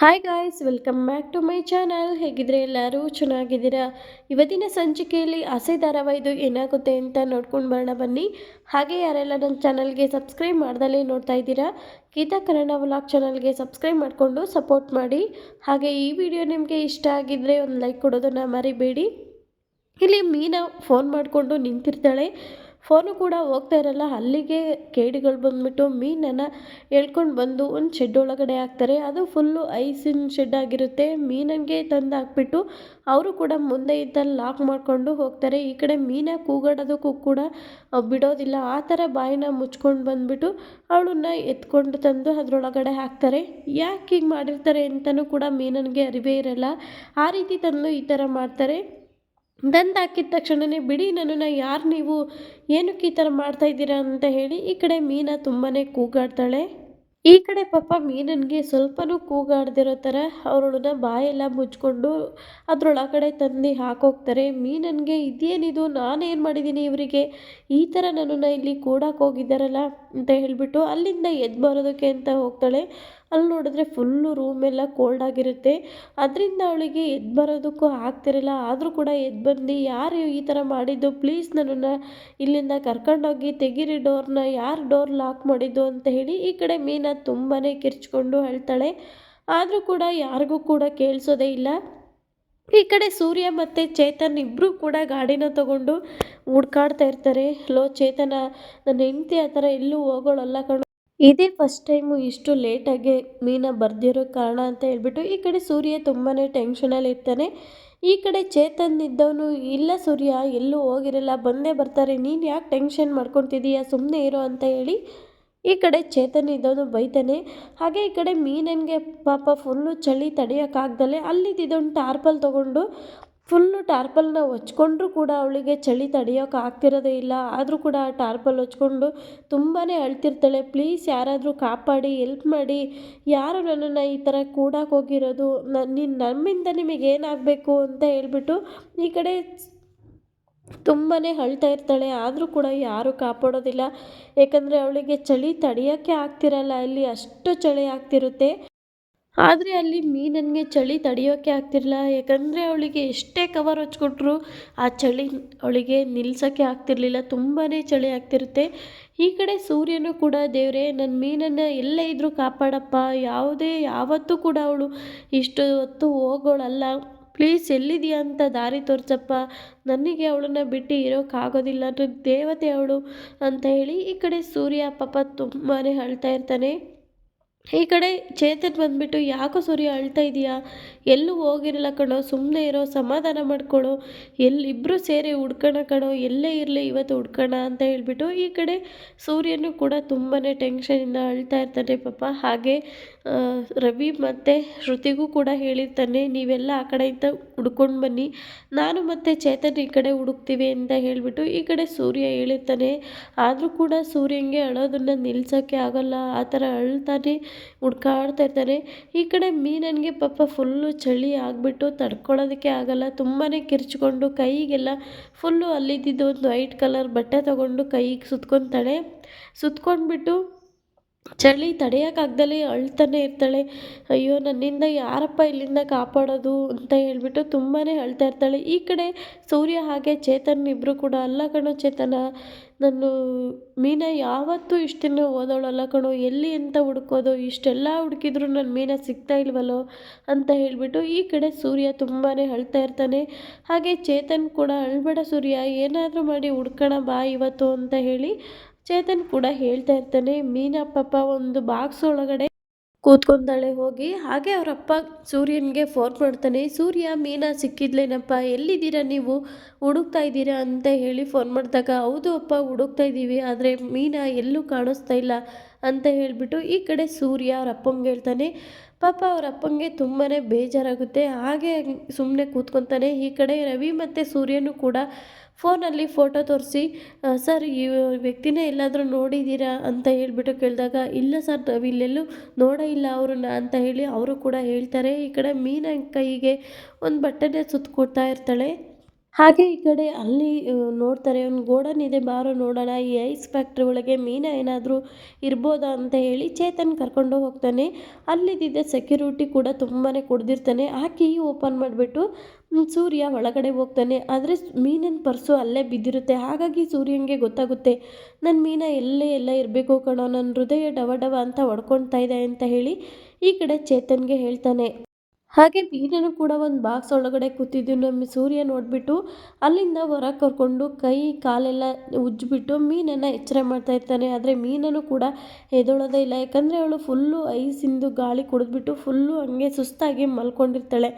Hi guys welcome back to my channel ಹೇಗಿದ್ರೆ ಎಲ್ಲರೂ ಚೆನ್ನಾಗಿದ್ದೀರಾ? ಇವತ್ತಿನ ಸಂಚಿಕೆಯಲ್ಲಿ ಆಸೆ ಧಾರಾವಾಹಿದು ಏನಾಗುತ್ತೆ ಅಂತ ನೋಡ್ಕೊಂಡು ಬರೋಣ ಬನ್ನಿ. ಹಾಗೆ ಯಾರೆಲ್ಲ ನನ್ನ ಚಾನಲ್ಗೆ ಸಬ್ಸ್ಕ್ರೈಬ್ ಮಾಡ್ದಲೇ ನೋಡ್ತಾ ಇದ್ದೀರಾ, ಗೀತಾ ಕನ್ನಡ ವ್ಲಾಗ್ ಚಾನಲ್ಗೆ ಸಬ್ಸ್ಕ್ರೈಬ್ ಮಾಡಿಕೊಂಡು ಸಪೋರ್ಟ್ ಮಾಡಿ. ಹಾಗೆ ಈ ವಿಡಿಯೋ ನಿಮಗೆ ಇಷ್ಟ ಆಗಿದ್ದರೆ ಒಂದು ಲೈಕ್ ಕೊಡೋದನ್ನು ಮರಿಬೇಡಿ. ಇಲ್ಲಿ ಮೀನಾ ಫೋನ್ ಮಾಡಿಕೊಂಡು ನಿಂತಿರ್ತಾಳೆ. ಫೋನು ಕೂಡ ಹೋಗ್ತಾ ಇರಲ್ಲ. ಅಲ್ಲಿಗೆ ಕೇಡಿಗಳು ಬಂದ್ಬಿಟ್ಟು ಮೀನನ್ನು ಎಳ್ಕೊಂಡು ಬಂದು ಒಂದು ಶೆಡ್ ಒಳಗಡೆ ಹಾಕ್ತಾರೆ. ಅದು ಫುಲ್ಲು ಐಸಿನ ಶೆಡ್ ಆಗಿರುತ್ತೆ. ಮೀನಿಗೆ ತಂದು ಹಾಕ್ಬಿಟ್ಟು ಅವರು ಕೂಡ ಮುಂದೆ ಇದ್ದಲ್ಲಿ ಲಾಕ್ ಮಾಡಿಕೊಂಡು ಹೋಗ್ತಾರೆ. ಈ ಕಡೆ ಮೀನ ಕೂಗಾಡೋದಕ್ಕೂ ಕೂಡ ಬಿಡೋದಿಲ್ಲ. ಆ ಥರ ಬಾಯಿನ ಮುಚ್ಕೊಂಡು ಬಂದುಬಿಟ್ಟು ಅವಳನ್ನ ಎತ್ಕೊಂಡು ತಂದು ಅದರೊಳಗಡೆ ಹಾಕ್ತಾರೆ. ಯಾಕೆ ಹೀಗೆ ಮಾಡಿರ್ತಾರೆ ಅಂತಲೂ ಕೂಡ ಮೀನನಿಗೆ ಅರಿವೇ ಇರಲ್ಲ. ಆ ರೀತಿ ತಂದು ಈ ಥರ ಮಾಡ್ತಾರೆ. ದಂತ ಹಾಕಿದ ತಕ್ಷಣವೇ ಬಿಡಿ ನನ್ನನ್ನು, ಯಾರು ನೀವು? ಏನಕ್ಕೆ ಈ ಥರ ಮಾಡ್ತಾ ಇದ್ದೀರಾ? ಅಂತ ಹೇಳಿ ಈ ಕಡೆ ಮೀನಾ ತುಂಬಾ ಕೂಗಾಡ್ತಾಳೆ. ಈ ಕಡೆ ಪಾಪ ಮೀನನಿಗೆ ಸ್ವಲ್ಪನೂ ಕೂಗಾಡ್ದಿರೋ ಥರ ಅವಳನ್ನ ಬಾಯೆಲ್ಲ ಮುಚ್ಕೊಂಡು ಅದರೊಳಗಡೆ ತಂದು ಹಾಕೋಗ್ತಾರೆ. ಮೀನನಿಗೆ, ಇದೇನಿದು? ನಾನೇನು ಮಾಡಿದ್ದೀನಿ ಇವರಿಗೆ? ಈ ಥರ ನನ್ನನ್ನು ಇಲ್ಲಿ ಕೂಡಕ್ಕೆ ಹೋಗಿದ್ದಾರಲ್ಲ? ಅಂತ ಹೇಳಿಬಿಟ್ಟು ಅಲ್ಲಿಂದ ಎದ್ದು ಬರೋದಕ್ಕೆ ಅಂತ ಹೋಗ್ತಾಳೆ. ಅಲ್ಲಿ ನೋಡಿದ್ರೆ ಫುಲ್ಲು ರೂಮೆಲ್ಲ ಕೋಲ್ಡ್ ಆಗಿರುತ್ತೆ. ಅದರಿಂದ ಅವಳಿಗೆ ಎದ್ದು ಬರೋದಕ್ಕೂ ಆಗ್ತಿರಲ್ಲ. ಆದರೂ ಕೂಡ ಎದ್ದು ಬಂದು ಯಾರು ಈ ಥರ ಮಾಡಿದ್ದು? ಪ್ಲೀಸ್ ನನ್ನನ್ನು ಇಲ್ಲಿಂದ ಕರ್ಕೊಂಡೋಗಿ ತೆಗೀರಿ ಡೋರ್ನ ಯಾರು ಡೋರ್ ಲಾಕ್ ಮಾಡಿದ್ದು ಅಂತ ಹೇಳಿ ಈ ಕಡೆ ಮೀನಾ ತುಂಬಾ ಕಿರ್ಚ್ಕೊಂಡು ಅಳ್ತಾಳೆ ಆದರೂ ಕೂಡ ಯಾರಿಗೂ ಕೂಡ ಕೇಳಿಸೋದೇ ಇಲ್ಲ. ಈ ಕಡೆ ಸೂರ್ಯ ಮತ್ತು ಚೇತನ್ ಇಬ್ಬರೂ ಕೂಡ ಗಾಡಿನ ತಗೊಂಡು ಹುಡ್ಕಾಡ್ತಾ ಇರ್ತಾರೆ. ಲೋ ಚೇತನ, ನನ್ನ ಹೆಂಡತಿ ಆ ಥರ ಎಲ್ಲೂ ಹೋಗೋಳಲ್ಲ ಕಣೋ. ಇದೇ ಫಸ್ಟ್ ಟೈಮು ಇಷ್ಟು ಲೇಟಾಗಿ ಮೀನ ಬರ್ದಿರೋ ಕಾರಣ ಅಂತ ಹೇಳ್ಬಿಟ್ಟು ಈ ಕಡೆ ಸೂರ್ಯ ತುಂಬಾ ಟೆನ್ಷನಲ್ಲಿ ಇರ್ತಾನೆ. ಈ ಕಡೆ ಚೇತನ್ ಇದ್ದವನು, ಇಲ್ಲ ಸೂರ್ಯ, ಎಲ್ಲೂ ಹೋಗಿರಲ್ಲ, ಬಂದೇ ಬರ್ತಾರೆ, ನೀನು ಯಾಕೆ ಟೆನ್ಷನ್ ಮಾಡ್ಕೊತಿದೀಯ ಸುಮ್ಮನೆ ಇರೋ ಅಂತ ಹೇಳಿ ಈ ಕಡೆ ಚೇತನ್ ಇದ್ದವನು ಬೈತಾನೆ. ಹಾಗೆ ಈ ಕಡೆ ಮೀನನ್ಗೆ ಪಾಪ ಫುಲ್ಲು ಚಳಿ ತಡೆಯೋಕ್ಕಾಗ್ದಲೆ ಅಲ್ಲಿದ್ದಿದ್ದವನು ಟಾರ್ಪಲ್ ತೊಗೊಂಡು ಫುಲ್ಲು ಟಾರ್ಪಲ್ನ ಹೊಚ್ಕೊಂಡ್ರೂ ಕೂಡ ಅವಳಿಗೆ ಚಳಿ ತಡೆಯೋಕೆ ಆಗ್ತಿರೋದೇ ಇಲ್ಲ. ಆದರೂ ಕೂಡ ಆ ಟಾರ್ಪಲ್ ಹೊಚ್ಕೊಂಡು ತುಂಬಾ ಅಳ್ತಿರ್ತಾಳೆ. ಪ್ಲೀಸ್ ಯಾರಾದರೂ ಕಾಪಾಡಿ ಎಲ್ಪ್ ಮಾಡಿ. ಯಾರು ನನ್ನನ್ನು ಈ ಥರ ಕೂಡಕ್ಕೆ ಹೋಗಿರೋದು? ನನ್ನ ನಮ್ಮಿಂದ ನಿಮಗೇನಾಗಬೇಕು ಅಂತ ಹೇಳ್ಬಿಟ್ಟು ಈ ಕಡೆ ತುಂಬಾ ಅಳ್ತಾ ಇರ್ತಾಳೆ. ಆದರೂ ಕೂಡ ಯಾರೂ ಕಾಪಾಡೋದಿಲ್ಲ. ಏಕೆಂದರೆ ಅವಳಿಗೆ ಚಳಿ ತಡೆಯೋಕ್ಕೆ ಆಗ್ತಿರಲ್ಲ. ಇಲ್ಲಿ ಅಷ್ಟು ಚಳಿ ಆಗ್ತಿರುತ್ತೆ. ಆದರೆ ಅಲ್ಲಿ ಮೀನನ್ಗೆ ಚಳಿ ತಡೆಯೋಕ್ಕೆ ಆಗ್ತಿರಲಿಲ್ಲ. ಯಾಕಂದರೆ ಅವಳಿಗೆ ಎಷ್ಟೇ ಕವರ್ ಹಚ್ಕೊಟ್ರು ಆ ಚಳಿ ಅವಳಿಗೆ ನಿಲ್ಲಿಸೋಕ್ಕೆ ಆಗ್ತಿರಲಿಲ್ಲ. ತುಂಬಾ ಚಳಿ ಆಗ್ತಿರುತ್ತೆ. ಈ ಕಡೆ ಸೂರ್ಯನೂ ಕೂಡ, ದೇವರೇ ನನ್ನ ಮೀನನ್ನು ಎಲ್ಲೇ ಇದ್ದರೂ ಕಾಪಾಡಪ್ಪ. ಯಾವುದೇ, ಯಾವತ್ತೂ ಕೂಡ ಅವಳು ಇಷ್ಟು ಹೊತ್ತು ಹೋಗೋಳಲ್ಲ. ಪ್ಲೀಸ್ ಎಲ್ಲಿದೆಯಾ ಅಂತ ದಾರಿ ತೋರಿಸಪ್ಪ. ನನಗೆ ಅವಳನ್ನು ಬಿಟ್ಟು ಇರೋಕ್ಕಾಗೋದಿಲ್ಲ ದೇವತೆ ಅವಳು ಅಂತ ಹೇಳಿ ಈ ಕಡೆ ಸೂರ್ಯ ಪಾಪ ತುಂಬಾ ಅಳ್ತಾ ಇರ್ತಾನೆ. ಈ ಕಡೆ ಚೇತನ್ ಬಂದುಬಿಟ್ಟು, ಯಾಕೋ ಸೂರ್ಯ ಅಳ್ತಾ ಇದೆಯಾ? ಎಲ್ಲೂ ಹೋಗಿರಲ್ಲ ಕಣೋ ಸುಮ್ಮನೆ ಇರೋ, ಸಮಾಧಾನ ಮಾಡ್ಕೊಳ್ಳೋ ಎಲ್ಲಿಬ್ಬರು ಸೇರಿ ಹುಡ್ಕೋಣ ಕಣೋ, ಎಲ್ಲೇ ಇರಲಿ ಇವತ್ತು ಹುಡ್ಕೋಣ ಅಂತ ಹೇಳ್ಬಿಟ್ಟು, ಈ ಕಡೆ ಸೂರ್ಯನೂ ಕೂಡ ತುಂಬಾ ಟೆನ್ಷನಿಂದ ಅಳ್ತಾ ಇರ್ತಾನೆ ಪಾಪ. ಹಾಗೆ ರವಿ ಮತ್ತು ಶ್ರುತಿಗೂ ಕೂಡ ಹೇಳಿರ್ತಾನೆ, ನೀವೆಲ್ಲ ಆ ಕಡೆಯಿಂದ ಹುಡ್ಕೊಂಡು ಬನ್ನಿ. ನಾನು ಮತ್ತು ಚೇತನ್ ಈ ಕಡೆ ಹುಡುಕ್ತೀವಿ ಅಂತ ಹೇಳಿಬಿಟ್ಟು, ಈ ಕಡೆ ಸೂರ್ಯ ಹೇಳಿರ್ತಾನೆ. ಆದರೂ ಕೂಡ ಸೂರ್ಯನಿಗೆ ಅಳೋದನ್ನು ನಿಲ್ಸೋಕ್ಕೆ ಆಗೋಲ್ಲ. ಆ ಥರ ಅಳ್ತಾನೆ. ಹುಡ್ಕಾಡ್ತಾ ಇರ್ತಾರೆ. ಈ ಕಡೆ ಮೀನನಿಗೆ ಪಾಪ ಫುಲ್ಲು ಚಳಿ ಆಗಿಬಿಟ್ಟು ತಡ್ಕೊಳ್ಳೋದಕ್ಕೆ ಆಗಲ್ಲ. ತುಂಬಾ ಕಿರ್ಚ್ಕೊಂಡು ಕೈಗೆಲ್ಲ ಫುಲ್ಲು ಅಲ್ಲಿದ್ದಿದ್ದು ಒಂದು ವೈಟ್ ಕಲರ್ ಬಟ್ಟೆ ತೊಗೊಂಡು ಕೈಗೆ ಸುತ್ಕೊತಾಳೆ. ಸುತ್ಕೊಂಡ್ಬಿಟ್ಟು ಚಳಿ ತಡೆಯೋಕ್ಕಾಗ್ದಲೇ ಅಳ್ತಾನೆ ಇರ್ತಾಳೆ. ಅಯ್ಯೋ, ನನ್ನಿಂದ ಯಾರಪ್ಪ ಇಲ್ಲಿಂದ ಕಾಪಾಡೋದು ಅಂತ ಹೇಳ್ಬಿಟ್ಟು ತುಂಬಾ ಅಳ್ತಾ ಇರ್ತಾಳೆ. ಈ ಕಡೆ ಸೂರ್ಯ ಹಾಗೆ ಚೇತನ್ ಇಬ್ಬರು ಕೂಡ ಅಲ್ಲ ಕಣೋ ಚೇತನ. ನಾನು ಮೀನಾ ಯಾವತ್ತೂ ಇಷ್ಟು ದಿನ ಓದೋಳಲ್ಲ ಕಣೋ. ಎಲ್ಲಿ ಅಂತ ಹುಡ್ಕೋದು? ಇಷ್ಟೆಲ್ಲ ಹುಡುಕಿದ್ರು ನನ್ನ ಮೀನಾ ಸಿಗ್ತಾ ಇಲ್ವಲ್ಲೋ ಅಂತ ಹೇಳಿಬಿಟ್ಟು ಈ ಕಡೆ ಸೂರ್ಯ ತುಂಬಾ ಅಳ್ತಾ ಇರ್ತಾನೆ. ಹಾಗೆ ಚೇತನ್ ಕೂಡ ಅಳ್ಬೇಡ ಸೂರ್ಯ, ಏನಾದರೂ ಮಾಡಿ ಹುಡ್ಕೋಣ ಬಾ ಇವತ್ತು ಅಂತ ಹೇಳಿ ಚೇತನ್ ಕೂಡ ಹೇಳ್ತಾ ಇರ್ತಾನೆ, ಮೀನಾ ಪಾಪ ಒಂದು ಬಾಕ್ಸ್ ಒಳಗಡೆ ಕೂತ್ಕೊಂಡಾಳೆ ಹೋಗಿ, ಹಾಗೆ ಅವರಪ್ಪ ಸೂರ್ಯನಿಗೆ ಫೋನ್ ಮಾಡ್ತಾನೆ, ಸೂರ್ಯ, ಮೀನಾ ಸಿಕ್ಕಿದ್ಲೇನಪ್ಪ, ಎಲ್ಲಿದ್ದೀರಾ ನೀವು? ಹುಡುಕ್ತಾ ಇದ್ದೀರಾ? ಅಂತ ಹೇಳಿ ಫೋನ್ ಮಾಡಿದಾಗ, ಹೌದು ಅಪ್ಪ, ಹುಡುಕ್ತಾ ಇದ್ದೀವಿ, ಆದರೆ ಮೀನಾ ಎಲ್ಲೂ ಕಾಣಿಸ್ತಾ ಇಲ್ಲ ಅಂತ ಹೇಳಿಬಿಟ್ಟು ಈ ಕಡೆ ಸೂರ್ಯ ಅವ್ರ ಅಪ್ಪಂಗೆ ಹೇಳ್ತಾನೆ, ಪಾಪ ಅವ್ರ ಅಪ್ಪಂಗೆ ತುಂಬಾ ಬೇಜಾರಾಗುತ್ತೆ, ಹಾಗೆ ಸುಮ್ಮನೆ ಕೂತ್ಕೊತಾನೆ. ಈ ಕಡೆ ರವಿ ಮತ್ತು ಸೂರ್ಯನೂ ಕೂಡ ಫೋನಲ್ಲಿ ಫೋಟೋ ತೋರಿಸಿ ಸರ್, ಈ ವ್ಯಕ್ತಿನೇ ಎಲ್ಲಾದರೂ ನೋಡಿದ್ದೀರಾ ಅಂತ ಹೇಳಿಬಿಟ್ಟು ಕೇಳಿದಾಗ, ಇಲ್ಲ ಸರ್ ನಾವು ಇಲ್ಲೆಲ್ಲೂ ನೋಡೇ ಇಲ್ಲ ಅವ್ರನ್ನ, ಅಂತ ಹೇಳಿ ಅವರು ಕೂಡ ಹೇಳ್ತಾರೆ. ಈ ಕಡೆ ಮೀನ ಕೈಗೆ ಒಂದು ಬಟ್ಟೆನೇ ಸುತ್ತ ಕೊಡ್ತಾ ಇರ್ತಾಳೆ. ಹಾಗೆ ಈ ಕಡೆ ಅಲ್ಲಿ ನೋಡ್ತಾರೆ, ಒಂದು ಗೋಡನ್ ಇದೆ, ಬಾರೋ ನೋಡೋಣ, ಈ ಐಸ್ ಫ್ಯಾಕ್ಟ್ರಿ ಒಳಗೆ ಮೀನ ಏನಾದರೂ ಇರ್ಬೋದಾ ಅಂತ ಹೇಳಿ ಚೇತನ್ ಕರ್ಕೊಂಡು ಹೋಗ್ತಾನೆ. ಅಲ್ಲಿದ್ದ ಸೆಕ್ಯೂರಿಟಿ ಕೂಡ ತುಂಬಾ ಕುಡ್ದಿರ್ತಾನೆ. ಆ ಕೀ ಓಪನ್ ಮಾಡಿಬಿಟ್ಟು ಸೂರ್ಯ ಒಳಗಡೆ ಹೋಗ್ತಾನೆ. ಆದರೆ ಮೀನಿನ ಪರ್ಸು ಅಲ್ಲೇ ಬಿದ್ದಿರುತ್ತೆ. ಹಾಗಾಗಿ ಸೂರ್ಯನಿಗೆ ಗೊತ್ತಾಗುತ್ತೆ ನನ್ನ ಮೀನ ಎಲ್ಲೇ ಎಲ್ಲ ಇರಬೇಕು ಕಣೋ ನನ್ನ ಹೃದಯ ಡವ ಡವ ಅಂತ ಹೊಡ್ಕೊಳ್ತಾ ಇದೆ ಅಂತ ಹೇಳಿ ಈ ಕಡೆ ಚೇತನ್ಗೆ ಹೇಳ್ತಾನೆ. ಹಾಗೆ ಮೀನನ್ನು ಕೂಡ ಒಂದು ಬಾಕ್ಸ್ ಒಳಗಡೆ ಕೂತಿದ್ದು ನಮ್ಮ ಸೂರ್ಯ ನೋಡಿಬಿಟ್ಟು ಅಲ್ಲಿಂದ ಹೊರಗೆ ಕರ್ಕೊಂಡು ಕೈ, ಕಾಲೆಲ್ಲ ಉಜ್ಜಿಬಿಟ್ಟು ಮೀನನ್ನು ಎಚ್ಚರ ಮಾಡ್ತಾ ಇರ್ತಾನೆ. ಆದರೆ ಮೀನನ್ನು ಕೂಡ ಎದೊಳೋದೇ ಇಲ್ಲ. ಯಾಕಂದರೆ ಅವಳು ಫುಲ್ಲು ಐಸಿಂದು ಗಾಳಿ ಕುಡಿದ್ಬಿಟ್ಟು ಫುಲ್ಲು ಹಂಗೆ ಸುಸ್ತಾಗಿ ಮಲ್ಕೊಂಡಿರ್ತಾಳೆ.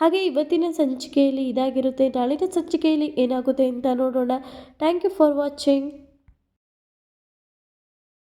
ಹಾಗೆ ಇವತ್ತಿನ ಸಂಚಿಕೆಯಲ್ಲಿ ಇದಾಗಿರುತ್ತೆ. ನಾಳಿನ ಸಂಚಿಕೆಯಲ್ಲಿ ಏನಾಗುತ್ತೆ ಅಂತ ನೋಡೋಣ. Thank you for watching